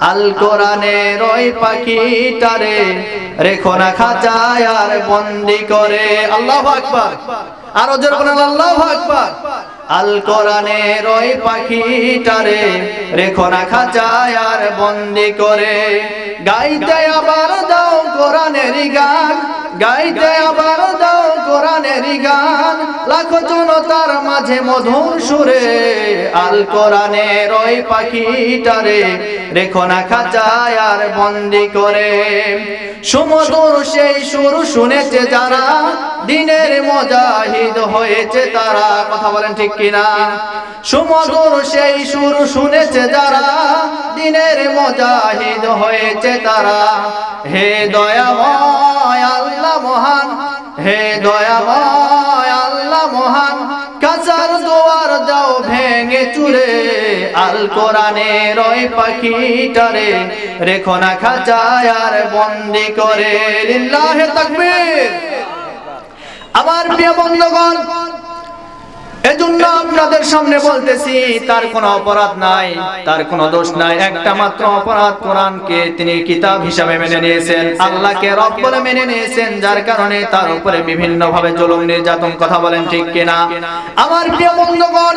আল কোরআনের ওই পাখিটারে রেখো না খাঁচায় আর বন্দি করে। আল্লাহ আকবার। আরও জোর বলেন, আল্লাহ আকবার। আল কোরআনের ওই পাখিটারে রেখো না খাঁচায় আর বন্দি করে। গাইতে আবার দাও কোরআনের গান, গাইতে আবার কোরআনের গান, লাখো জনতার মাঝে মধুর সুরে, আল কোরআনের ওই পাখিটারে রেখো না খাঁচায় আর বন্দি করে। সুমধুর সেই সুর শুনেছে যারা, দিনের মজাহিদ হয়েছে তারা, কথা বলেন ঠিক কিনা? সুমধুর সেই সুর শুনেছে যারা, দিনের মজাহিদ হয়েছে তারা। হে দয়াময় আল্লাহ মহান হে দয়াময় আল্লাহ মহান কাজার দোয়ার দাও ভেঙে চুরে। আল কোরআনে রয় পাখিটারে রেখো না খাঁচায় আর বন্দি করে। লিল্লাহে তাকবীর। আমার প্রিয় বন্ধুগণ আপনাদের সামনে বলতেছি, তার কোনো অপরাধ নাই, তার কোনো দোষ নাই। একটা মাত্র অপরাধ কোরআনকে তিনি কিতাব হিসাবে মেনে নিয়েছেন, আল্লাহকে রব বলে মেনে নিয়েছেন, যার কারণে তার উপরে বিভিন্ন ভাবে জুলুম, নির্যাতন, কথা বলেন ঠিক কিনা? আমার প্রিয় বন্ধুগণ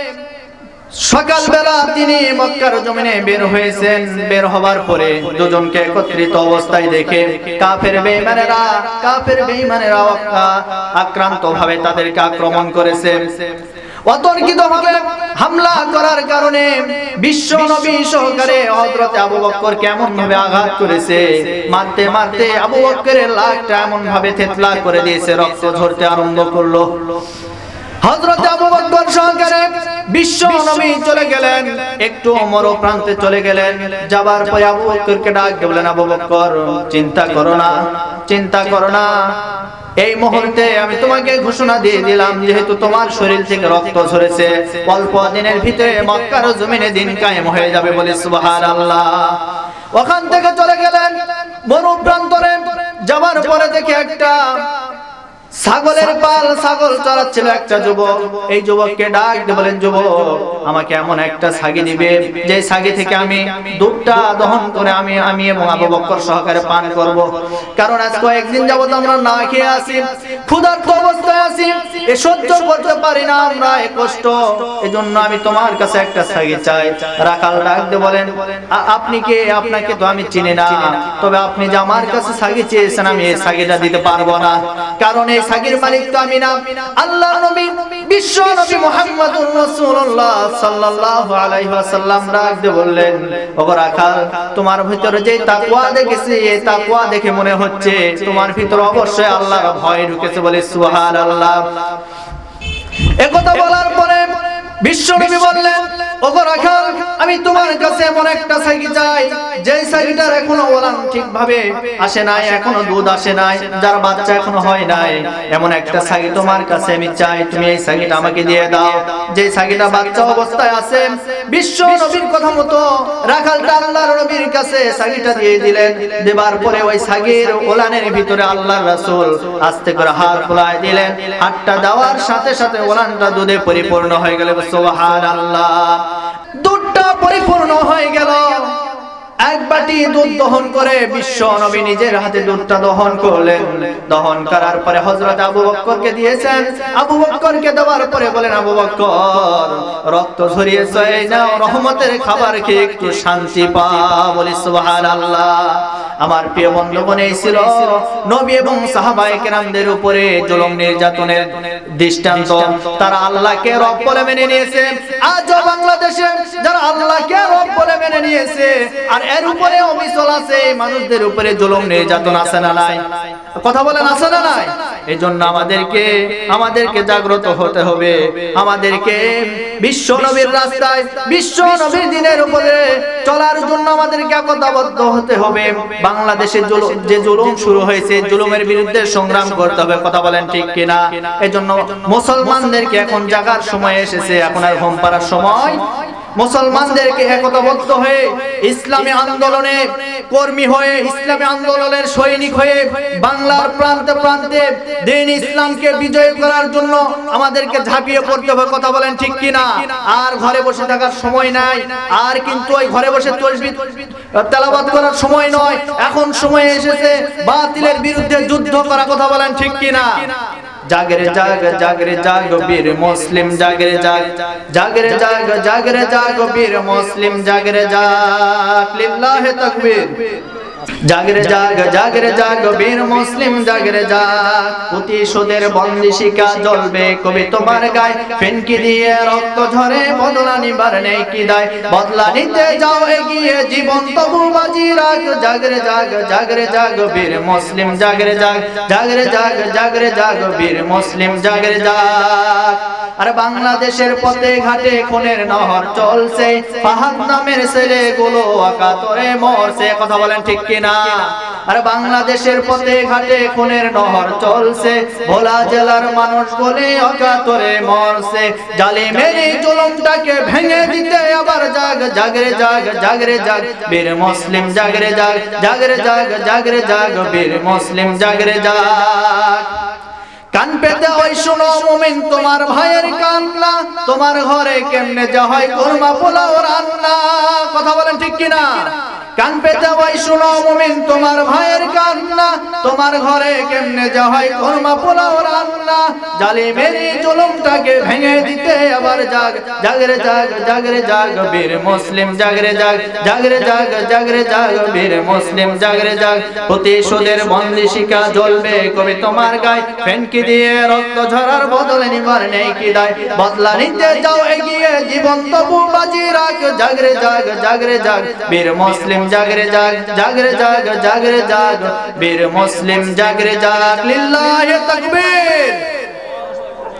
সকালবেলা তিনি মক্কার জমিনে বের হয়েছেন। বের হবার পরে দুজনকে একত্রিত অবস্থায় দেখে কাফের বেঈমানেরা কাফের বেঈমানেরা আক্রান্ত ভাবে তাদেরকে আক্রমণ করেছে। অতর্কিত ভাবে হামলা করার কারণে বিশ্ব নবী সহকারে হযরত আবু বকর কেমন ভাবে আঘাত করেছে, মারতে মারতে আবু বকরের লাখটা এমন ভাবে থেতলা করে দিয়েছে, রক্ত ঝরতে আরম্ভ করল। হযরত আবু বকর সহকারে বিশ্ব নবী চলে গেলেন। একটু অমর প্রান্তে চলে গেলেন। যাবার পরে আবু বকরকে ডাক বলেন আবু বকর চিন্তা করো না চিন্তা করো না। এই মুহূর্তে আমি তোমাকে ঘোষণা দিয়ে দিলাম যেহেতু তোমার শরীর থেকে রক্ত ঝরেছে অল্প দিনের ভিতরে মক্কার জমিনে দিন কায়েম হয়ে যাবে বলে সুবহানাল্লাহ। ওখান থেকে চলে গেলেন মরু প্রান্তরে। যাবার পরে দেখে একটা ছাগলের পাল ছাগল চড়াচ্ছিল একটা যুবক। এই যুবককে ডাক বলেন, যুবক, আমাকে এমন একটা ছাগি দিবে, যে ছাগি থেকে আমি দুধটা দহন করে আমি আমি এবং আবু বকর সহকারে পান করব। কারণ আজ কয়েকদিন যাবত আমরা না খেয়ে আছি, ক্ষুধার্ত অবস্থায় আছি, এ সহ্য করতে পারি না, আমরা এ কষ্ট। এজন্য আমি তোমার কাছে একটা ছাগি চাই। রাখাল ডাক দিয়ে বলেন আপনি কে? আপনাকে তো আমি চিনি না। তবে আপনি যে আমার কাছে ছাগি চেয়েছেন, আমি এই ছাগিটা দিতে পারব না। কারণ এই ছাগির মালিক তো আমি না। আল্লাহ নবী, বিশ্ব নবী মুহাম্মদুর রাসূলুল্লাহ সাল্লাল্লাহু আলাইহি ওয়াসাল্লাম বললেন রাখাল, তোমার ভিতরে যে তাকওয়া দেখেছি, এই তাকওয়া দেখে মনে হচ্ছে তোমার ভিতরে অবশ্যই আল্লাহর ভয় ঢুকেছে বলে সুবহানাল্লাহ। একথা বলার পরে বিশ্বনবী বললেন ওগো রাখাল আমি তোমার কাছে এমন একটা সাইকি চাই যে সাইকিটার এখনও ওলান ঠিকভাবে আসে নাই এখনও দুধ আসে নাই যার বাচ্চা এখনও হয় নাই এমন একটা সাইকি তোমার কাছে আমি চাই তুমি এই সাইকিটা আমাকে দিয়ে দাও যে সাইকিটা বাচ্চা অবস্থায় আছে বিশ্ব নবীর কথা মতো রাখালটা আল্লাহর নবীর কাছে সাইকিটা দিয়ে দিলেন দেবার পরে ওই সাগির ওলানের ভিতরে আল্লাহর রাসূল আস্তে করে হাত দিলেন হাতটা দেওয়ার সাথে সাথে ওলানটা দুধে পরিপূর্ণ হয়ে গেল সুবহানাল্লাহ। দুধটা পরিপূর্ণ হয়ে গেল। এক বাটি দুধ দহন করে বিশ্ব নবী নিজের হাতে দুধটা দহন করলেন। দহন করার পরে হযরত আবু বকরকে দিয়েছেন। আবু বকরকে দেওয়ার পরে বলেন, আবু বকর রক্ত ঝরিয়েছে এই নাও, রহমতের খাবার খেয়ে একটু শান্তি পা বলি, সুবহানাল্লাহ। আমার প্রিয় বন্ধুগণ, এই ছিল নবী এবং সাহাবায়ে কেরামদের উপরে জুলুম নির্যাতনের দৃষ্টান্ত। তারা আল্লাহকে রব বলে মেনে নিয়েছে। আজও বাংলাদেশে যারা আল্লাহকে রব বলে মেনে নিয়েছে, আর এর উপরে অবিচল আছে মানুষদের উপরে জুলুম, নির্যাতন আছে না নাই? কথা বলেন, আছে না নাই? এই জন্য আমাদেরকে আমাদেরকে জাগ্রত হতে হবে। আমাদেরকে বিশ্ব নবীর রাস্তায়, বিশ্ব নবীর দিনের উপরে চলার জন্য আমাদেরকে একতাবদ্ধ হতে হবে। বাংলাদেশে যে জুলুম শুরু হয়েছে, জুলুমের বিরুদ্ধে সংগ্রাম করতে হবে, কথা বলেন ঠিক কিনা? এজন্য মুসলমানদেরকে এখন জাগার সময় এসেছে, এখন আর ঘুম পাড়ার সময় মুসলমানদেরকে একতাবদ্ধ হয়ে ইসলামী আন্দোলনে কর্মী হয়ে ইসলামী আন্দোলনের সৈনিক হয়ে বাংলার প্রান্তে প্রান্তে দিন ইসলামকে বিজয় করার জন্য আমাদেরকে ঝাঁপিয়ে পড়তে হবে। কথা বলেন ঠিক কিনা? আর ঘরে বসে থাকার সময় নাই। আর কিন্তু ওই ঘরে বসে তসবিহ, তেলাওয়াত করার সময় নয়। এখন সময় এসেছে, বাতিলের বিরুদ্ধে যুদ্ধ করা। কথা বলেন ঠিক কিনা? জাগরে জাগ জাগরে জাগ বীর মুসলিম জাগরে জাগ জাগরে জাগ জাগরে জাগ বীর মুসলিম জাগরে জাগ লিল্লাহি তাকবীর জাগরে জাগ জাগরে জাগ বীর মুসলিম জাগরে জাগ। প্রতিশোধের বন্দিশিকা জ্বলবে কবি তোমার গায়। ফেনকি দিয়ে রক্ত ঝরে বদলা নিবার নেই কি দায়। বদলা নিতে যাও এগিয়ে জীবন তবু বাজি রাখ। জাগরে জাগ জাগরে জাগ বীর মুসলিম জাগরে জাগ জাগরে জাগ জাগরে জাগ বীর মুসলিম জাগরে জাগ। আর বাংলাদেশের পথে ঘাটে খুনের নহর চলছে। ফাহাদ নামের ছেলে গুলো আকাতরে মরছে। কথা বলেন ঠিক কিনা আর বাংলাদেশের পথে ঘাটে খুনের নহর চলছে। ভোলা জেলার মানুষ বলে অকাতরে মরছে। জালিমের মেরে জুলুমটাকে ভেঙে দিতে আবার জাগ, জাগরে জাগ জাগরে জাগ। বীর মুসলিম জাগরে জাগ জাগরে জাগ জাগরে জাগ। বীর মুসলিম জাগরে জাগ। কান পেতে ওই শুনো মুমিন, তোমার ভাইয়ের কান্না। তোমার ঘরে কেমনে যা হয় কোরমা পোলাও রান্না। কথা বলেন ঠিক কিনা? কান পেতে ওই শুনো মুমিন, তোমার ভাইয়ের কান্না। তোমার ঘরে কেমনে যা হয় কোরমা পোলাও রান্না। জালিমের এই জুলুমটাকে ভেঙে দিতে আবার জাগ, জাগরে জাগ জাগরে জাগ, বীর মুসলিম, জাগরে জাগ জাগরে জাগ জাগরে জাগ, বীর মুসলিম, জাগরে জাগ। প্রতিশোধের বন্দি শিকা জ্বলবে কবি তোমার গায়ে। ফেনকি দিয়ে রক্ত ঝরার বদলে নিবার নেই কি দায়। বদলা নিতে যাও, এগিয়ে জীবন তবু বাজি রাখ। জাগরে জাগ জাগরে জাগ, বীর মুসলিম জাগরে জাগ জাগরে জাগ জাগরে জাগ বীর মুসলিম জাগরে জাগ লিল্লাহে তাকবীর।